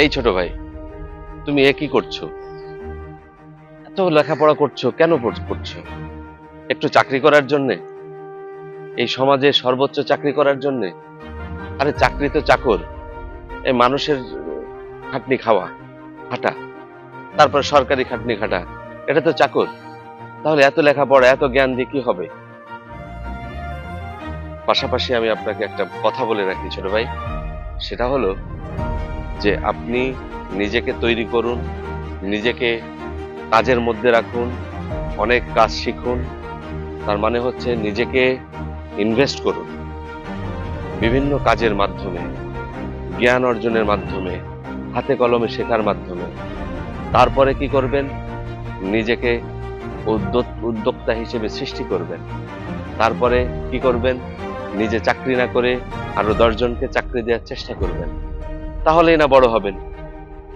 এই ছোট ভাই, তুমি এ কি করছ? এত লেখাপড়া করছ, কেন করছ একটু চাকরি করার জন্যে? এই সমাজে সর্বোচ্চ চাকরি করার জন্যে? আরে চাকরি তো চাকর এই মানুষের খাটনি খাওয়া খাটা তারপর সরকারি খাটনি খাটা, এটা তো চাকর। তাহলে এত লেখাপড়া, এত জ্ঞান দিয়ে কি হবে? পাশাপাশি আমি আপনাকে একটা কথা বলে রাখি ছোট ভাই, সেটা হলো যে আপনি নিজেকে তৈরি করুন, নিজেকে কাজের মধ্যে রাখুন, অনেক কাজ শিখুন, তার মানে হচ্ছে নিজেকে ইনভেস্ট করুন। বিভিন্ন কাজের মাধ্যমে, জ্ঞান অর্জনের মাধ্যমে, হাতে কলমে শেখার মাধ্যমে। তারপরে কি করবেন? নিজেকে উদ্যোক্তা হিসেবে সৃষ্টি করবেন। তারপরে কি করবেন? নিজে চাকরি না করে আরও দশজনকে চাকরি দেওয়ার চেষ্টা করবেন। তাহলেই না বড় হবেন।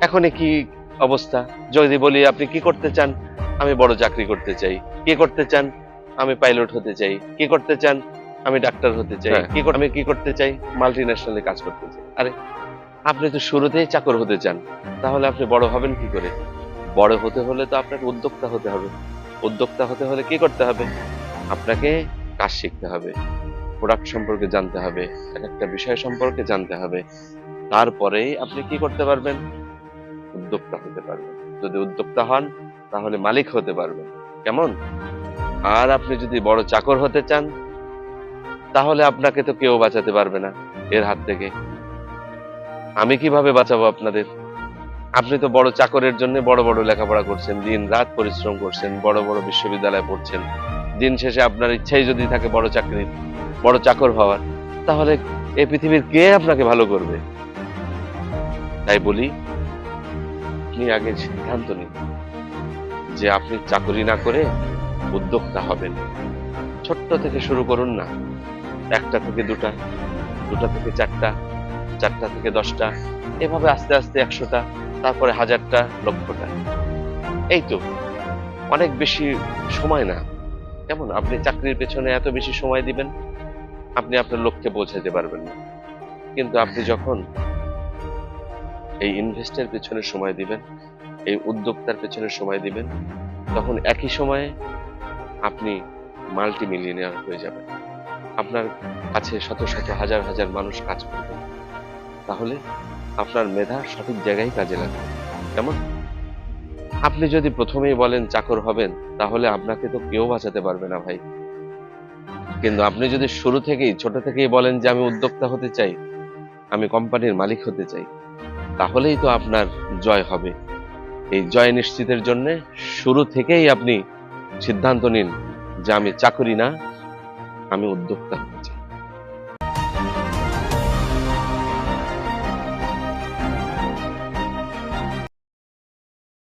এখনই কি অবস্থা? যদি বলি আপনি কি করতে চান? আমি বড় চাকরি করতে চাই। কি করতে চান? আমি পাইলট হতে চাই। কি করতে চান? আমি ডাক্তার হতে চাই। হ্যাঁ। কি আমি কি করতে চাই? মাল্টি ন্যাশনালে কাজ করতে চাই। আরে আপনি তো শুরুতেই চাকর হতে চান। তাহলে আপনি বড় হবেন কি করে? বড় হতে হলে তো আপনাকে উদ্যোক্তা হতে হবে। উদ্যোক্তা হতে হলে কি করতে হবে? আপনাকে কাজ শিখতে হবে। প্রোডাক্ট সম্পর্কে জানতে হবে। এক একটা বিষয় সম্পর্কে জানতে হবে। তারপরেই আপনি কি করতে পারবেন? উদ্যোক্তা হতে পারবেন। যদি উদ্যোক্তা হন, তাহলে মালিক হতে পারবেন। কেমন? আর আপনি যদি বড় চাকর হতে চান, তাহলে আপনাকে তো কেউ বাঁচাতে পারবে না এর হাত থেকে। আমি কীভাবে বাঁচাবো আপনাদের? আপনি তো বড় চাকরের জন্য বড় বড় লেখাপড়া করছেন, দিন রাত পরিশ্রম করছেন, বড় বড় বিশ্ববিদ্যালয়ে পড়ছেন। দিন শেষে আপনার ইচ্ছাই যদি থাকে বড় চাকরির, বড় চাকর হওয়ার, তাহলে এই পৃথিবীর কে আপনাকে ভালো করবে? তাই বলি, আপনি আগে সিদ্ধান্ত নিন যে আপনি চাকরি না করে উদ্যোক্তা হবেন। ছোট্ট থেকে শুরু করুন না। একটা থেকে দুটা দুটা থেকে চারটা চারটা থেকে দশটা, এভাবে আস্তে আস্তে একশোটা, তারপরে হাজারটা, লক্ষটা। এই তো, অনেক বেশি সময় না। কেমন, আপনি চাকরির পেছনে এত বেশি সময় দিবেন? আপনি আপনার লক্ষ্যে পৌঁছাতে পারবেন না। কিন্তু আপনি যখন এই ইনভেস্টের পেছনে সময় দিবেন, এই উদ্যোক্তার পেছনে সময় দিবেন, তখন একই সময়ে আপনি মাল্টি মিলিয়নিয়ার হয়ে যাবেন। আপনার কাছে শত শত হাজার হাজার মানুষ কাজ করবে। তাহলে আপনার মেধা সঠিক জায়গায় কাজে লাগবে। কেমন? আপনি যদি প্রথমেই বলেন চাকর হবেন, তাহলে আপনাকে তো কেউ বাঁচাতে পারবে না ভাই। কিন্তু আপনি যদি শুরু থেকেই, ছোট থেকেই বলেন যে আমি উদ্যোক্তা হতে চাই, আমি কোম্পানির মালিক হতে চাই তাহলেই তো আপনার জয় হবে। এই জয় নিশ্চিতের জন্য শুরু থেকেই আপনি সিদ্ধান্ত নিন যে আমি চাকরি না, আমি উদ্যোক্তা হতে চাই।